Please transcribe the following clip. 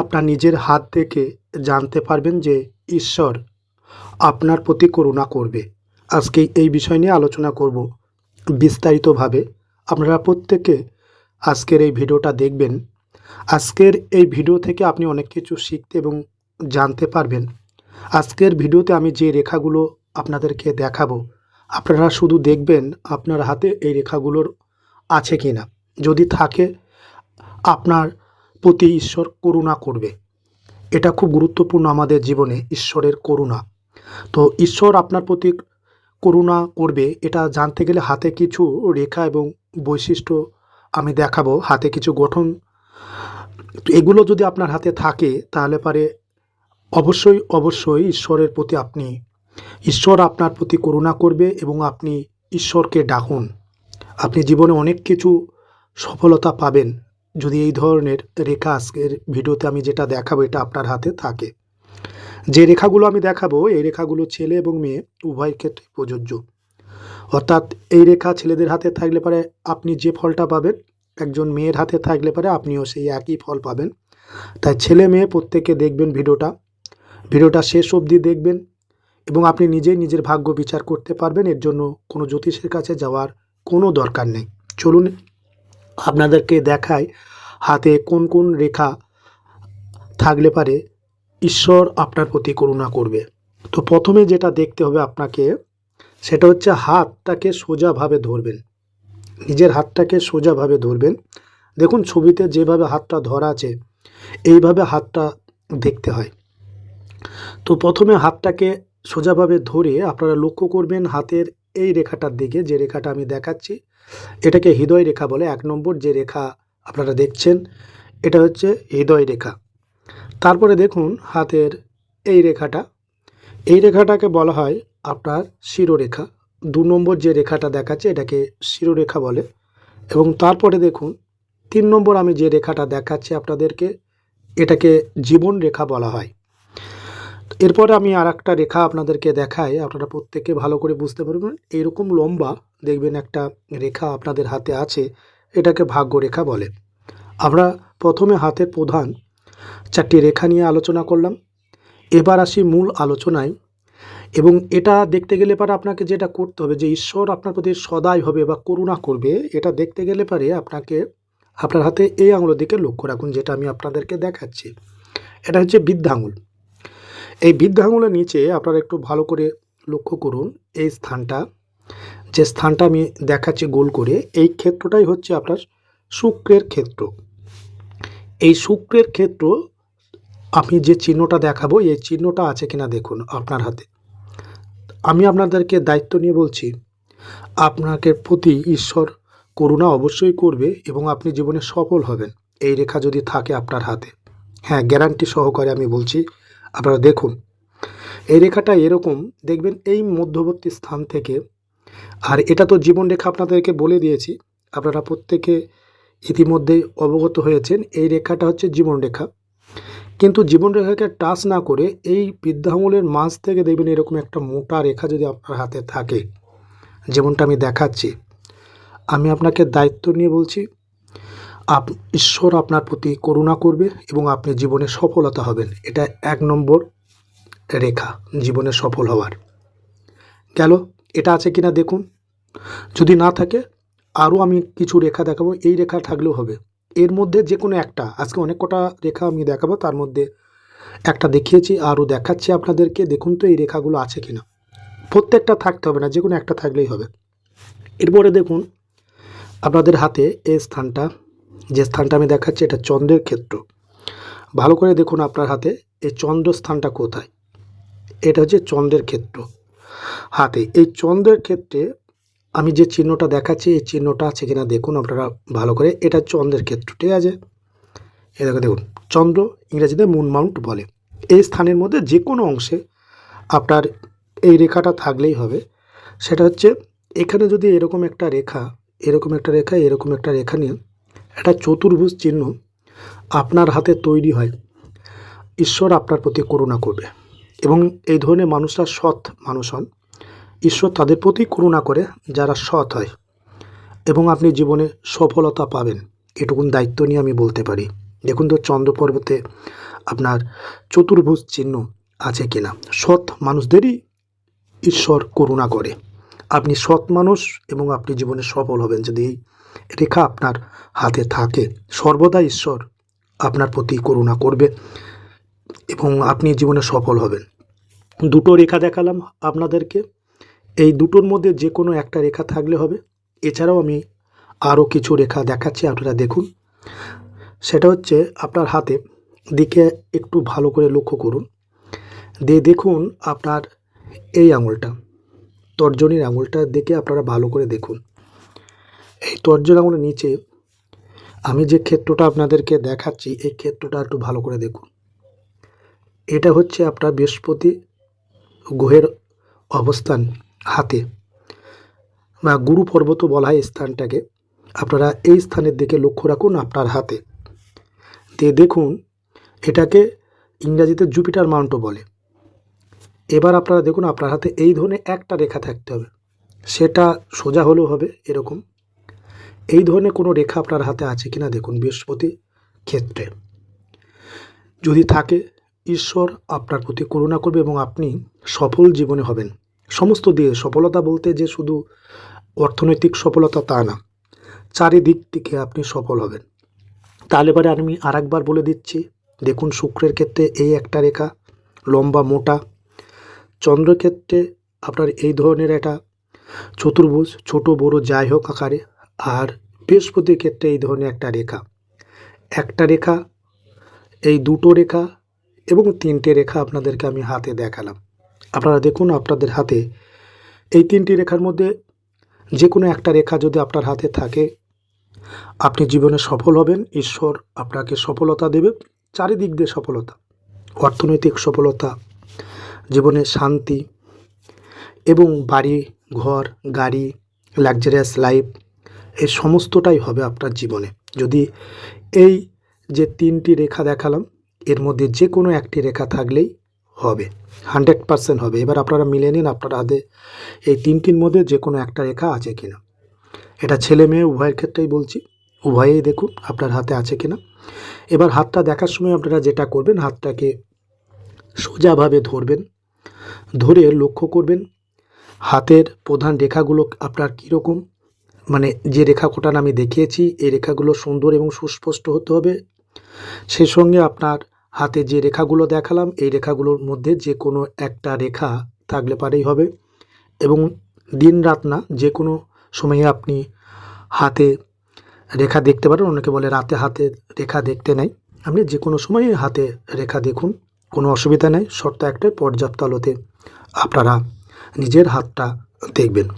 আপনার নিজের হাত থেকে জানতে পারবেন যে ঈশ্বর আপনার প্রতি করুণা করবে। আজকে এই বিষয় নিয়ে আলোচনা করব বিস্তারিতভাবে। আপনারা প্রত্যেকে আজকের এই ভিডিওটা দেখবেন। আজকের এই ভিডিও থেকে আপনি অনেক কিছু শিখতে এবং জানতে পারবেন। আজকের ভিডিওতে আমি যে রেখাগুলো আপনাদেরকে দেখাবো, আপনারা শুধু দেখবেন আপনার হাতে এই রেখাগুলোর আছে কি না যদি থাকে, আপনার প্রতি ঈশ্বর করুণা করবে। এটা খুব গুরুত্বপূর্ণ আমাদের জীবনে, ঈশ্বরের করুণা। তো ঈশ্বর আপনার প্রতি করুণা করবে, এটা জানতে গেলে হাতে কিছু রেখা এবং বৈশিষ্ট্য আমি দেখাবো, হাতে কিছু গঠন। এগুলো যদি আপনার হাতে থাকে, তাহলে পারে অবশ্যই অবশ্যই ঈশ্বরের প্রতি আপনি, ঈশ্বর আপনার প্রতি করুণা করবে এবং আপনি ঈশ্বরকে ডাকুন। আপনি জীবনে অনেক কিছু সফলতা পাবেন। যদি এই ধরনের রেখা আজকের ভিডিওতে আমি যেটা দেখাবো, এটা আপনার হাতে থাকে। যে রেখাগুলো আমি দেখাবো, এই রেখাগুলো ছেলে এবং মেয়ে উভয়ের ক্ষেত্রে প্রযোজ্য। অর্থাৎ এই রেখা ছেলেদের হাতে থাকলে পারে আপনি যে ফলটা পাবেন, একজন মেয়ের হাতে থাকলে পরে আপনিও সেই একই ফল পাবেন। তাই ছেলে মেয়ে প্রত্যেকে দেখবেন ভিডিওটা। ভিডিওটা শেষ অবধি দেখবেন এবং আপনি নিজেই নিজের ভাগ্য বিচার করতে পারবেন। এর জন্য কোনো জ্যোতিষের কাছে যাওয়ার কোনো দরকার নেই। চলুন আপনাদেরকে দেখায় হাতে কোন কোন রেখা থাকলে পারে, ঈশ্বর আপনার প্রতি করুণা করবে। তো প্রথমে যেটা দেখতে হবে আপনাকে, সেটা হচ্ছে হাতটাকে সোজাভাবে ধরবেন। নিজের হাতটাকে সোজাভাবে ধরবেন। দেখুন ছবিতে যেভাবে হাতটা ধরা আছে, এইভাবে হাতটা দেখতে হয়। তো প্রথমে হাতটাকে সোজাভাবে ধরে আপনারা লক্ষ্য করবেন হাতের এই রেখাটার দিকে, যে রেখাটা আমি দেখাচ্ছি এটাকে হৃদয় রেখা বলে, এক নম্বর যে রেখা আপনারা দেখছেন, এটা হচ্ছে হৃদয় রেখা। তারপরে দেখুন হাতের এই রেখাটা। এই রেখাটাকে বলা হয় আপনার শিরোরেখা। দু নম্বর যে রেখাটা দেখাচ্ছে, এটাকে শিরোরেখা বলে। এবং তারপরে দেখুন, তিন নম্বর আমি যে রেখাটা দেখাচ্ছি আপনাদেরকে, এটাকে জীবন রেখা বলা হয়। এরপরে আমি আর একটা রেখা আপনাদেরকে দেখাই, আপনারা প্রত্যেকে ভালো করে বুঝতে পারবেন। এরকম লম্বা, দেখবেন একটা রেখা আপনাদের হাতে আছে, এটাকে ভাগ্য রেখা বলে। আমরা প্রথমে হাতের প্রধান চারটি রেখা নিয়ে আলোচনা করলাম। এবার আসি মূল আলোচনায়। এবং এটা দেখতে গেলে পারে আপনাকে যেটা করতে হবে, যে ঈশ্বর আপনার প্রতি সদাই হবে বা করুণা করবে, এটা দেখতে গেলে পারে আপনাকে, আপনার হাতে এই আঙুলের দিকে লক্ষ্য রাখুন, যেটা আমি আপনাদেরকে দেখাচ্ছি। এটা হচ্ছে বৃদ্ধাঙুল। এই বৃদ্ধাঙুলের নিচে আপনারা একটু ভালো করে লক্ষ্য করুন, এই স্থানটা। যে স্থানটা আমি দেখাচ্ছি গোল করে, এই ক্ষেত্রটাই হচ্ছে আপনার শুক্রের ক্ষেত্র। এই শুক্রের ক্ষেত্র, আমি যে চিহ্নটা দেখাবো, এই চিহ্নটা আছে কিনা দেখুন আপনার হাতে। আমি আপনাদেরকে দায়িত্ব নিয়ে বলছি, আপনাকে প্রতি ঈশ্বর করুণা অবশ্যই করবে এবং আপনি জীবনে সফল হবেন। এই রেখা যদি থাকে আপনার হাতে। হ্যাঁ গ্যারান্টি সহকারে আমি বলছি আপনারা দেখুন, এই রেখাটা এরকম, দেখবেন এই মধ্যবর্তী স্থান থেকে, আর এটা তো জীবন রেখা আপনাদেরকে বলে দিয়েছি, আপনারা প্রত্যেকে ইতিমধ্যেই অবগত হয়েছেন, এই রেখাটা হচ্ছে জীবন রেখা। কিন্তু জীবন রেখাকে টাচ না করে এই বৃদ্ধাঙ্গুলের মাঝ থেকে দেখবেন এরকম একটা মোটা রেখা যদি আপনার হাতে থাকে, যেমনটা আমি দেখাচ্ছি। আমি আপনাকে দায়িত্ব নিয়ে বলছি আপ, ঈশ্বর আপনার প্রতি করুণা করবে এবং আপনি জীবনে সফলতা হবেন। এটা এক নম্বর রেখা, জীবনে সফল হওয়ার। গেল, এটা আছে কিনা দেখুন। যদি না থাকে, আরও আমি কিছু রেখা দেখাবো। এই রেখা থাকলেও হবে। এর মধ্যে যে কোনো একটা, আজকে অনেক কটা রেখা আমি দেখাবো, তার মধ্যে একটা দেখিয়েছি, আরও দেখাচ্ছি আপনাদেরকে। দেখুন তো এই রেখাগুলো আছে কিনা। প্রত্যেকটা থাকতে হবে না যে কোনো একটা থাকলেই হবে। এরপরে দেখুন, আপনাদের হাতে এই স্থানটা যে স্থানটা আমি দেখাচ্ছি, এটা চন্দ্রের ক্ষেত্র। ভালো করে দেখুন আপনার হাতে এই চন্দ্র স্থানটা কোথায়? এটা হচ্ছে চন্দ্রের ক্ষেত্র। হাতে, এই চন্দ্রের ক্ষেত্রে আমি যে চিহ্নটা দেখাচ্ছি, এই চিহ্নটা আছে কিনা দেখুন আপনারা ভালো করে। এটা চন্দ্রের ক্ষেত্র, ঠিক আছে? এ দেখো দেখুন, চন্দ্র ইংরেজিতে মুন মাউন্ট বলে। এই স্থানের মধ্যে যে কোনো অংশে আপনার এই রেখাটা থাকলেই হবে। সেটা হচ্ছে, এখানে যদি এরকম একটা রেখা, এরকম একটা রেখা, এরকম একটা রেখা নিয়ে একটা চতুর্ভুজ চিহ্ন আপনার হাতে তৈরি হয়। ঈশ্বর আপনার প্রতি করুণা করবে এবং এই ধরনের মানুষরা সৎ মানুষ হন। ঈশ্বর তাদের প্রতি করুণা করে যারা সৎ হয় এবং আপনি জীবনে সফলতা পাবেন। এটুকুন দায়িত্ব নিয়ে আমি বলতে পারি। দেখুন তো চন্দ্র পর্বতে আপনার চতুর্ভুজ চিহ্ন আছে কিনা। সৎ মানুষদেরই ঈশ্বর করুণা করে। আপনি সৎ মানুষ এবং আপনি জীবনে সফল হবেন। যদি এই রেখা আপনার হাতে থাকে। সর্বদা ঈশ্বর আপনার প্রতি করুণা করবে এবং আপনি জীবনে সফল হবেন। দুটো রেখা দেখালাম আপনাদেরকে। এই দুটোর মধ্যে যে কোনো একটা রেখা থাকলে হবে। এছাড়াও আমি আরও কিছু রেখা দেখাচ্ছি, আপনারা দেখুন। সেটা হচ্ছে আপনার হাতে দিকে একটু ভালো করে লক্ষ্য করুন। দিয়ে দেখুন আপনার এই আঙুলটা, তর্জনীর আঙুলটা দেখে আপনারা ভালো করে দেখুন। এই তর্জন আঙুলের নিচে, আমি যে ক্ষেত্রটা আপনাদেরকে দেখাচ্ছি, এই ক্ষেত্রটা একটু ভালো করে দেখুন। এটা হচ্ছে আপনার বৃহস্পতি গ্রহের অবস্থান হাতে। বা গুরু পর্বত বলা হয় স্থানটাকে। আপনারা এই স্থানের দিকে লক্ষ্য রাখুন আপনার হাতে। দিয়ে দেখুন, এটাকে ইংরাজিতে জুপিটার মাউন্টও বলে। এবার আপনারা দেখুন আপনার হাতে এই ধরনের একটা রেখা থাকতে হবে। সেটা সোজা হলেও হবে, এরকম। এই ধরনের কোনো রেখা আপনার হাতে আছে কিনা দেখুন বৃহস্পতি ক্ষেত্রে। যদি থাকে, ঈশ্বর আপনার প্রতি করুণা করবে এবং আপনি সফল জীবনে হবেন। সমস্ত দিয়ে সফলতা বলতে যে শুধু অর্থনৈতিক সফলতা তা না, চারিদিক থেকে আপনি সফল হবেন। তাহলে পরে আমি আরেকবার বলে দিচ্ছি, দেখুন শুক্রের ক্ষেত্রে এই একটা রেখা, লম্বা, মোটা। চন্দ্রক্ষেত্রে আপনার এই ধরনের একটা চতুর্ভুজ, ছোট, বড়, যাই হোক আকারে। আর বৃহস্পতির ক্ষেত্রে এই ধরনের একটা রেখা। একটা রেখা, এই দুটো রেখা এবং তিনটে রেখা আপনাদেরকে আমি হাতে দেখালাম। আপনারা দেখুন আপনাদের হাতে এই তিনটি রেখার মধ্যে যে কোনো একটা রেখা যদি আপনার হাতে থাকে, আপনি জীবনে সফল হবেন, ঈশ্বর আপনাকে সফলতা দেবে, চারিদিক দিয়ে সফলতা, অর্থনৈতিক সফলতা, জীবনে শান্তি এবং বাড়ি, ঘর, গাড়ি লাক্সারিয়াস লাইফ এই সমস্তটাই হবে আপনার জীবনে। যদি এই যে তিনটি রেখা দেখালাম, এর মধ্যে যে কোনো একটি রেখা থাকলেই হবে, হান্ড্রেড পারসেন্ট হবে। এবার আপনারা মিলে নিন, আপনার হাতে এই তিনটির মধ্যে যে কোনো একটা রেখা আছে কিনা। এটা ছেলে মেয়ে, উভয়ের ক্ষেত্রেই বলছি, উভয়েই দেখুন আপনার হাতে আছে কিনা। এবার হাতটা দেখার সময় আপনারা যেটা করবেন, হাতটাকে সোজাভাবে ধরবেন, ধরে লক্ষ্য করবেন, হাতের প্রধান রেখাগুলো আপনার কীরকম মানে যে রেখা কোটান আমি দেখিয়েছি, এই রেখাগুলো সুন্দর এবং সুস্পষ্ট হতে হবে। সেই সঙ্গে আপনার হাতে যে রেখাগুলো দেখালাম, এই রেখাগুলোর মধ্যে যে কোনো একটা রেখা থাকলে পারেই হবে। এবং দিন রাত না, যে কোনো সময়ে আপনি হাতে রেখা দেখতে পারেন। অনেকে বলে রাতে হাতে রেখা দেখতে নেই। আপনি যে কোনো সময়ে হাতে রেখা দেখুন, কোনো অসুবিধা নেই। শর্ত একটাই, পর্যাপ্ত আলোতে আপনারা নিজের হাতটা দেখবেন।